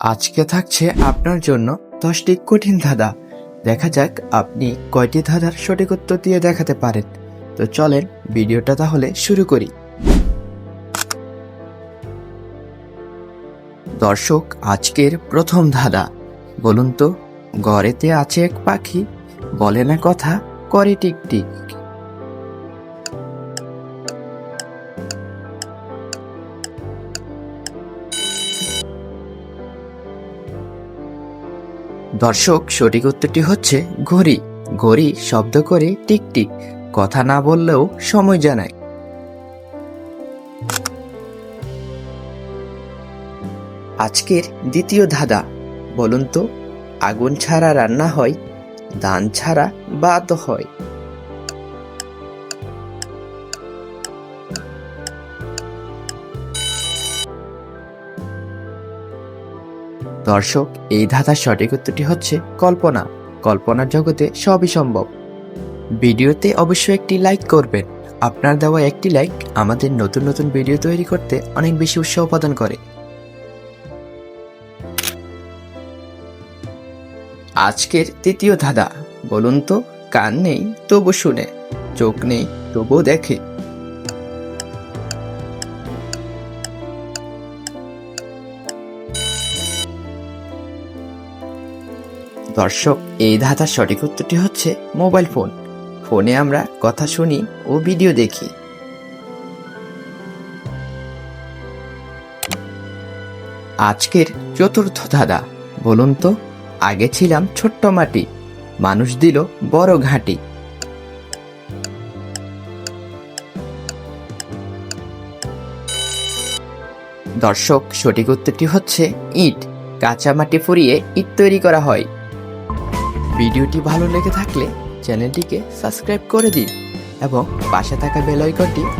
আজকে থাকছে আপনার জন্য দশটি কঠিন ধাঁধা। দেখা যাক আপনি কয়টি ধাঁধার সঠিক উত্তর দিয়ে দেখাতে পারেন। তো চলেন ভিডিওটা তাহলে শুরু করি। দর্শক, আজকের প্রথম ধাঁধা। বলুন তো ঘরেতে আছে এক পাখি, বলে না কথা, করে টিকটিক। দর্শক, সঠিক উত্তরটি হচ্ছে ঘড়ি। ঘড়ি শব্দ করে টিকটিক কথা না বললেও সময় জানায়। আজকের দ্বিতীয় ধাঁধা, বলুন তো, আগুন ছাড়া রান্না হয়, দান ছাড়া বাত হয়। দর্শক, এই ধাঁধার সঠিক উত্তরটি হচ্ছে কল্পনা। কল্পনার জগতে সবই সম্ভব। ভিডিওতে অবশ্যই একটি লাইক করবেন। আপনার দেওয়া একটি লাইক আমাদের নতুন নতুন ভিডিও তৈরি করতে অনেক বেশি উৎসাহ প্রদান করে। আজকের তৃতীয় ধাঁধা, বলুন তো, কান নেই তবু শুনে, চোখ নেই তবুও দেখে। দর্শক, এই ধাঁধার সঠিক উত্তরটি হচ্ছে মোবাইল ফোন। ফোনে আমরা কথা শুনি ও ভিডিও দেখি। আজকের চতুর্থ ধাঁধা, বলুন তো, আগে ছিলাম ছোট্ট মাটি, মানুষ দিল বড় ঘাঁটি। দর্শক, সঠিক উত্তরটি হচ্ছে ইট। কাঁচা মাটি ফুরিয়ে ইট তৈরি করা হয়। ভিডিওটি ভালো লেগে থাকলে চ্যানেলটিকে সাবস্ক্রাইব করে দিন এবং পাশে থাকা বেল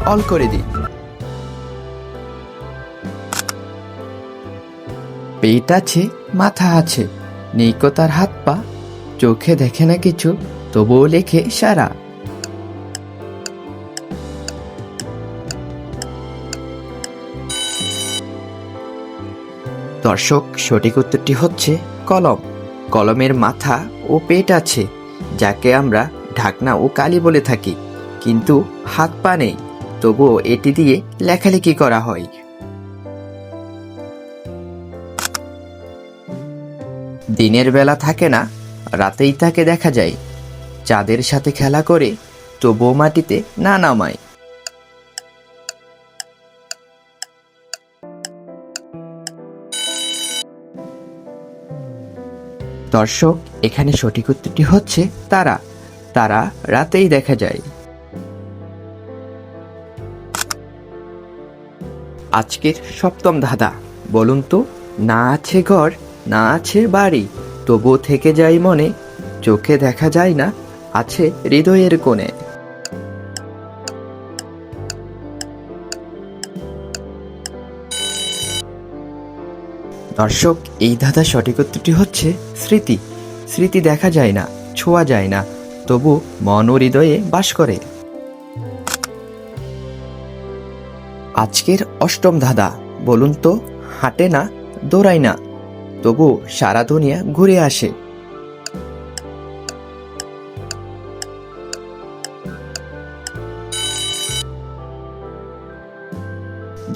অল করে দিন। পেট আছে, মাথা আছে, নেই হাত পা, চোখে দেখে না কিছু, তবুও লেখে সারা। দর্শক, সঠিক উত্তরটি হচ্ছে কলম। কলমের মাথা ও পেট আছে, যাকে আমরা ঢাকনা ও কালি বলে থাকি। কিন্তু হাত পা নেই, তবুও এটি দিয়ে লেখালেখি করা হয়। দিনের বেলা থাকে না, রাতেই তাকে দেখা যায়। চাঁদের সাথে খেলা করে তবুও মাটিতে না নামায়। দর্শক, এখানে সঠিক উত্তরটি হচ্ছে তারা। তারা রাতেই দেখা যায়। আজকের সপ্তম ধাঁধা, বলুন তো, না আছে ঘর, না আছে বাড়ি, তবুও থেকে যায় মনে, চোখে দেখা যায় না, আছে হৃদয়ের কোণে। দর্শক, এই ধাঁধার সঠিক উত্তরটি হচ্ছে স্মৃতি। স্মৃতি দেখা যায় না, ছোঁয়া যায় না, তবু মন ও হৃদয়ে বাস করে। আজকের অষ্টম ধাঁধা, বলুন তো, হাঁটে না, দৌড়ায় না, তবু সারা দুনিয়া ঘুরে আসে।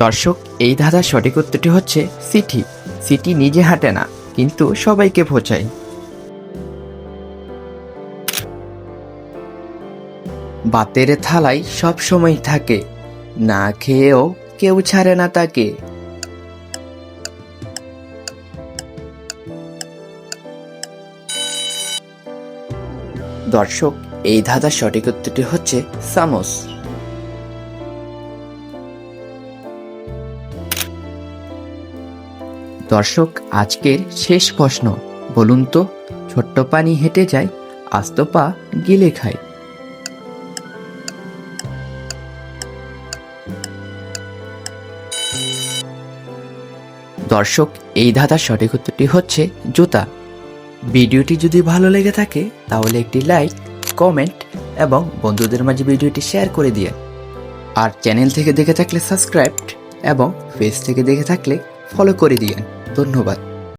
দর্শক, এই ধাঁধার সঠিক উত্তরটি হচ্ছে সিটি। সিটি নিজে হাঁটে না, কিন্তু সবাইকে পৌঁছায় বাতের থালায় সব সময় থাকে, না খেয়েও কেউ ছাড়ে না তাকে। দর্শক, এই ধাঁধার সঠিক উত্তরটি হচ্ছে সামোস। দর্শক, আজকের শেষ প্রশ্ন। বলুন তো, ছোট্ট পানি হেঁটে যায় আস্ত পা গিলে খায়। দর্শক, এই ধাঁধার সঠিক উত্তরটি হচ্ছে জুতা। ভিডিওটি যদি ভালো লেগে থাকে, তাহলে একটি লাইক, কমেন্ট এবং বন্ধুদের মাঝে ভিডিওটি শেয়ার করে দিয়ে আর চ্যানেল থেকে দেখে থাকলে সাবস্ক্রাইব এবং পেজ থেকে দেখে থাকলে ফলো করে দিয়েন। ধন্যবাদ।